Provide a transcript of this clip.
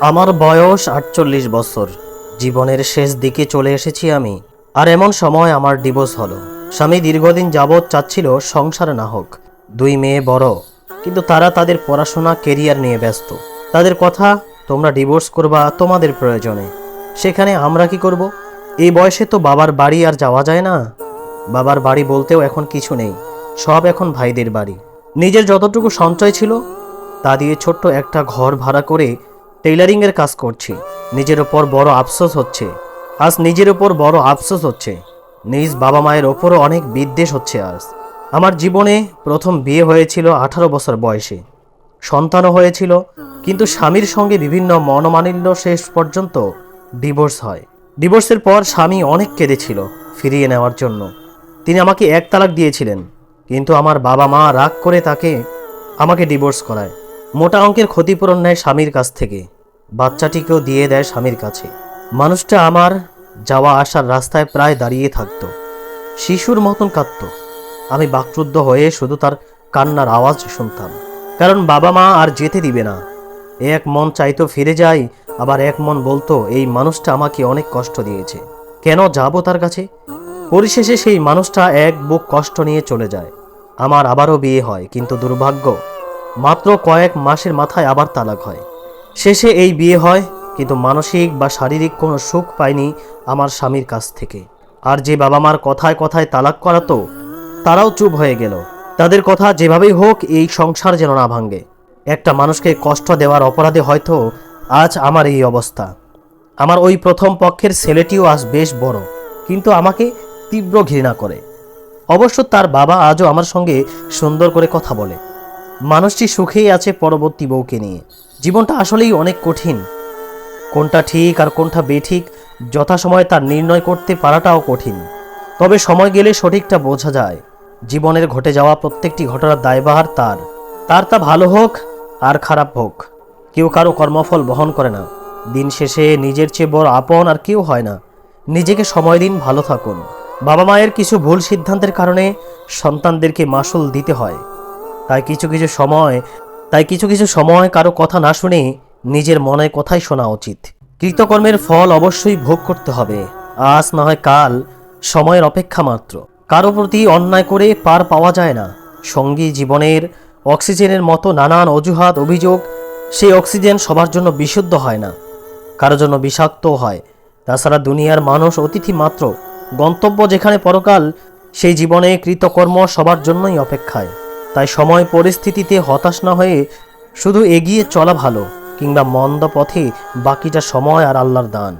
আমার বয়স আটচল্লিশ বছর। জীবনের শেষ দিকে চলে এসেছি আমি। আর এমন সময় আমার ডিভোর্স হলো। স্বামী দীর্ঘদিন যাবৎ চাচ্ছিল সংসার না হোক। দুই মেয়ে বড়। কিন্তু তারা তাদের পড়াশোনা কেরিয়ার নিয়ে ব্যস্ত। তাদের কথা, তোমরা ডিভোর্স করবা তোমাদের প্রয়োজনে। সেখানে আমরা কি করব? এই বয়সে তো বাবার বাড়ি আর যাওয়া যায় না। বাবার বাড়ি বলতেও এখন কিছু নেই। সব এখন ভাইদের বাড়ি। নিজের যতটুকু সঞ্চয় ছিল, তা দিয়ে ছোট্ট একটা ঘর ভাড়া করে টেইলারিংয়ের কাজ করছি। নিজের ওপর বড় আফসোস হচ্ছে। আজ নিজের ওপর বড় আফসোস হচ্ছে। নিজ বাবা মায়ের ওপরও অনেক বিদ্বেষ হচ্ছে আজ। আমার জীবনে প্রথম বিয়ে হয়েছিল আঠারো বছর বয়সে। সন্তানও হয়েছিল, কিন্তু স্বামীর সঙ্গে বিভিন্ন মনোমালিন্য শেষ পর্যন্ত ডিভোর্স হয়। ডিভোর্সের পর স্বামী অনেক কেঁদেছিল ফিরিয়ে নেওয়ার জন্য। তিনি আমাকে এক তালাক দিয়েছিলেন, কিন্তু আমার বাবা মা রাগ করে তাকে, আমাকে ডিভোর্স করায়। মোটা অঙ্কের ক্ষতিপূরণ নেয় স্বামীর কাছ থেকে। বাচ্চাটিকেও দিয়ে দেয় স্বামীর কাছে। মানুষটা আমার যাওয়া আসার রাস্তায় প্রায় দাঁড়িয়ে থাকতো। শিশুর মতন কাঁদতো। আমি বাকরুদ্ধ হয়ে শুধু তার কান্নার আওয়াজ শুনতাম। কারণ বাবা মা আর যেতে দিবে না। এক মন চাইতো ফিরে যাই, আবার এক মন বলতো, এই মানুষটা আমাকে অনেক কষ্ট দিয়েছে। কেন যাব তার কাছে? পরিশেষে সেই মানুষটা এক বুক কষ্ট নিয়ে চলে যায়। আমার আবারও বিয়ে হয়, কিন্তু দুর্ভাগ্য মাত্র কয়েক মাসের মাথায় আবার তালাক হয়। শেষে এই বিয়ে হয়, কিন্তু মানসিক বা শারীরিক কোনো সুখ পায়নি আমার স্বামীর কাছ থেকে। আর যে বাবা মার কথায় কথায় তালাক করাতো তারাও চুপ হয়ে গেল। তাদের কথা যেভাবেই হোক এই সংসার যেন না ভাঙ্গে একটা মানুষকে কষ্ট দেওয়ার অপরাধে হয়তো আজ আমার এই অবস্থা। আমার ওই প্রথম পক্ষের ছেলেটিও আজ বেশ বড়, কিন্তু আমাকে তীব্র ঘৃণা করে। অবশ্য তার বাবা আজও আমার সঙ্গে সুন্দর করে কথা বলে। মানুষটি সুখেই আছে পরবর্তী বউকে নিয়ে। জীবনটা আসলেই অনেক কঠিন। কোনটা ঠিক আর কোনটা বেঠিক, যথাসময়ে তার নির্ণয় করতে পারাটাও কঠিন। তবে সময় গেলে সঠিকটা বোঝা যায়। জীবনের ঘটে যাওয়া প্রত্যেকটি ঘটনার দায়বাহার তার। তার তা ভালো হোক আর খারাপ হোক। কেউ কারও কর্মফল বহন করে না। দিন শেষে নিজের চেয়ে বড় আপন আর কেউ হয় না। নিজেকে সময় দিন ভালো থাকুন। বাবা মায়ের কিছু ভুল সিদ্ধান্তের কারণে সন্তানদেরকে মাসুল দিতে হয়। তাই কিছু কিছু সময়, তাই কিছু কিছু সময় কারও কথা না শুনে নিজের মনে কথাই শোনা উচিত। কৃতকর্মের ফল অবশ্যই ভোগ করতে হবে। আজ না হয় কাল, সময়ের অপেক্ষা মাত্র। কারও প্রতি অন্যায় করে পার পাওয়া যায় না। সঙ্গী জীবনের, অক্সিজেনের মতো নানান অজুহাত, অভিযোগ সেই অক্সিজেন সবার জন্য বিশুদ্ধ হয় না। কারও জন্য বিষাক্ত হয়। তাছাড়া দুনিয়ার মানুষ অতিথি মাত্র। গন্তব্য যেখানে পরকাল, সেই জীবনে কৃতকর্ম সবার জন্যই অপেক্ষায়। তাই সময় পরিস্থিতিতে হতাশ না হয়ে শুধু এগিয়ে চলা ভালো কিংবা মন্দ পথে বাকিটা সময় আর আল্লাহর দান।